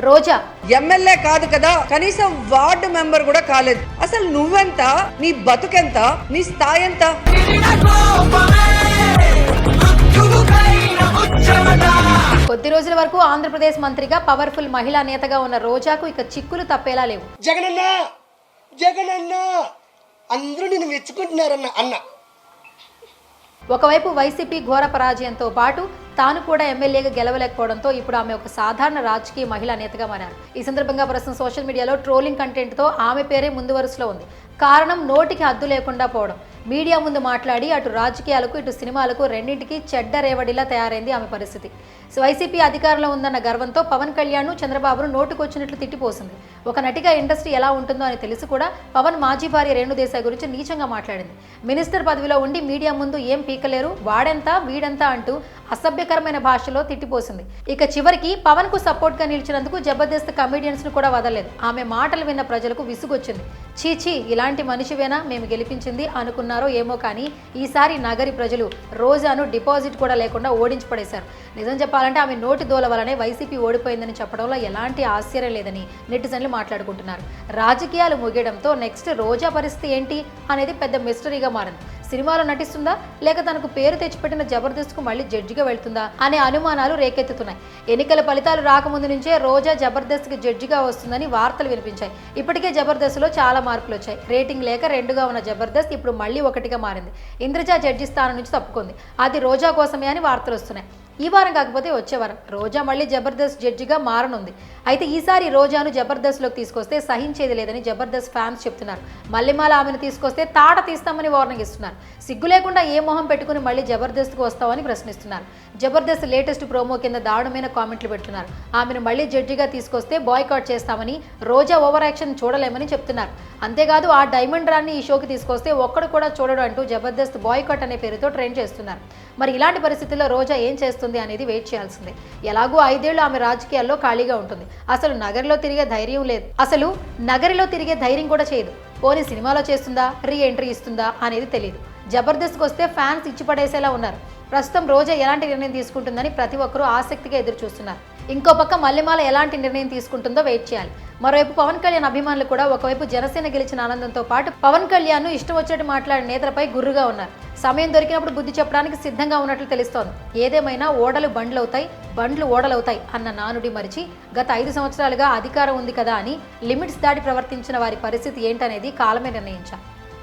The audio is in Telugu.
రోజా. ఎమ్మెల్యే కాదు కదా కనీసం వార్డు మెంబర్ కూడా కాలేదు. అసలు నువ్వెంత? నీ బతుకెంత? నీ స్థాయి ఎంత కొద్ది రోజుల వరకు ఆంధ్రప్రదేశ్ మంత్రిగా పవర్ఫుల్ మహిళా నేతగా ఉన్న రోజాకు ఇక చిక్కులు తప్పేలా లేవు. జగనన్న! జగనన్న! అందరూ నేను మెచ్చుకుంటున్నారన్న అన్న. ఒకవైపు వైసీపీ ఘోర పరాజయంతో పాటు తాను కూడా ఎమ్మెల్యేగా గెలవలేకపోవడంతో ఇప్పుడు ఆమె ఒక సాధారణ రాజకీయ మహిళా నేతగా మారారు. ఈ సందర్భంగా ప్రస్తుతం సోషల్ మీడియాలో ట్రోలింగ్ కంటెంట్తో ఆమె పేరే ముందు వరుసలో ఉంది. కారణం నోటికి హద్దు లేకుండా పోవడం. మీడియా ముందు మాట్లాడి అటు రాజకీయాలకు ఇటు సినిమాలకు రెండింటికి చెడ్డ రేవడిలా తయారైంది ఆమె పరిస్థితి. సో వైసీపీ అధికారంలో ఉందన్న గర్వంతో పవన్ కళ్యాణ్ చంద్రబాబును నోటుకొచ్చినట్లు తిట్టిపోసింది. ఒక నటిగా ఇండస్ట్రీ ఎలా ఉంటుందో అని తెలిసి కూడా పవన్ మాజీ భార్య రేణుదేశాయ్ గురించి నీచంగా మాట్లాడింది. మినిస్టర్ పదవిలో ఉండి మీడియా ముందు ఏం పీకలేరు వాడెంత వీడెంత అంటూ అసభ్యకరమైన భాషలో తిట్టిపోసింది. ఇక చివరికి పవన్కు సపోర్ట్గా నిలిచినందుకు జబర్దస్త్ కమెడియన్స్ను కూడా వదలలేదు. ఆమె మాటలు విన్న ప్రజలకు విసుగొచ్చింది. చీచీ ఇలాంటి మనిషివేనా మేము గెలిపించింది అనుకున్నారో ఏమో కానీ ఈసారి నగరి ప్రజలు రోజాను డిపాజిట్ కూడా లేకుండా ఓడించి పడేశారు నిజం చెప్పాలంటే ఆమె నోటి దోల వలనే వైసీపీ ఓడిపోయిందని చెప్పడంలో ఎలాంటి ఆశ్చర్యం లేదని నెటిజన్లు మాట్లాడుకుంటున్నారు. రాజకీయాలు ముగియడంతో నెక్స్ట్ రోజా పరిస్థితి ఏంటి అనేది పెద్ద మిస్టరీగా మారింది. సినిమాలో నటిస్తుందా? లేక తనకు పేరు తెచ్చిపెట్టిన జబర్దస్త్కు మళ్ళీ జడ్జిగా వెళ్తుందా? అనే అనుమానాలు రేకెత్తుతున్నాయి. ఎన్నికల ఫలితాలు రాకముందు నుంచే రోజా జబర్దస్త్కి జడ్జిగా వస్తుందని వార్తలు వినిపించాయి. ఇప్పటికే జబర్దస్త్లో చాలా మార్పులు వచ్చాయి. రేటింగ్ లేక రెండుగా ఉన్న జబర్దస్త్ ఇప్పుడు మళ్ళీ ఒకటిగా మారింది. ఇంద్రజ జడ్జి స్థానం నుంచి తప్పుకుంది. అది రోజా కోసమే అని వార్తలు వస్తున్నాయి. ఈ వారం కాకపోతే వచ్చే వారం. రోజా మళ్ళీ జబర్దస్త్ జడ్జిగా మారనుంది. అయితే ఈసారి రోజాను జబర్దస్త్లోకి తీసుకొస్తే సహించేది లేదని జబర్దస్త్ ఫ్యాన్స్ చెప్తున్నారు. మల్లెమాల ఆమెను తీసుకొస్తే తాట తీస్తామని వార్నింగ్ ఇస్తున్నారు. సిగ్గు లేకుండా ఏ మొహం పెట్టుకుని మళ్ళీ జబర్దస్త్కు వస్తామని ప్రశ్నిస్తున్నారు. జబర్దస్త్ లేటెస్ట్ ప్రోమో కింద దారుణమైన కామెంట్లు పెడుతున్నారు. ఆమెను మళ్ళీ జడ్జిగా తీసుకొస్తే బాయ్కాట్ చేస్తామని రోజా ఓవర్ యాక్షన్ చూడలేమని చెప్తున్నారు. అంతేకాదు ఆ డైమండ్ రాన్ని ఈ షోకి తీసుకొస్తే ఒక్కడు కూడా చూడడం అంటూ జబర్దస్త్ బాయ్కాట్ అనే పేరుతో ట్రెండ్ చేస్తున్నారు. మరి ఇలాంటి పరిస్థితుల్లో రోజా ఏం చేస్తుంది? అనేది వెయిట్ చేయాల్సిందే. ఎలాగో ఐదేళ్ళు ఆమె రాజకీయాల్లో ఖాళీగా ఉంటుంది. అసలు నగరిలో తిరిగే ధైర్యం లేదు. అసలు నగరిలో తిరిగే ధైర్యం కూడా చేయదు. పోనీ సినిమాలో చేస్తుందా? రీ ఎంట్రీ ఇస్తుందా? అనేది తెలియదు జబర్దస్త్కి వస్తే ఫ్యాన్స్ ఇచ్చి పడేసేలా ఉన్నారు. ప్రస్తుతం రోజా ఎలాంటి నిర్ణయం తీసుకుంటుందని ప్రతి ఒక్కరూ ఆసక్తిగా ఎదురు చూస్తున్నారు ఇంకో పక్క మల్లెమాల ఎలాంటి నిర్ణయం తీసుకుంటుందో వెయిట్ చేయాలి. మరోవైపు పవన్ కళ్యాణ్ అభిమానులు కూడా ఒకవైపు జనసేన గెలిచిన ఆనందంతో పాటు పవన్ కళ్యాణ్ ఇష్టం వచ్చినట్టు మాట్లాడిన నేతలపై గుర్రుగా ఉన్నారు. సమయం దొరికినప్పుడు బుద్ధి చెప్పడానికి సిద్ధంగా ఉన్నట్లు తెలుస్తోంది. ఏదేమైనా ఓడలు బండ్లవుతాయి బండ్లు ఓడలవుతాయి అన్న నానుడి మరిచి గత ఐదు సంవత్సరాలుగా అధికారం ఉంది కదా అని లిమిట్స్ దాటి ప్రవర్తించిన వారి పరిస్థితి ఏంటనేది కాలమే నిర్ణయించారు.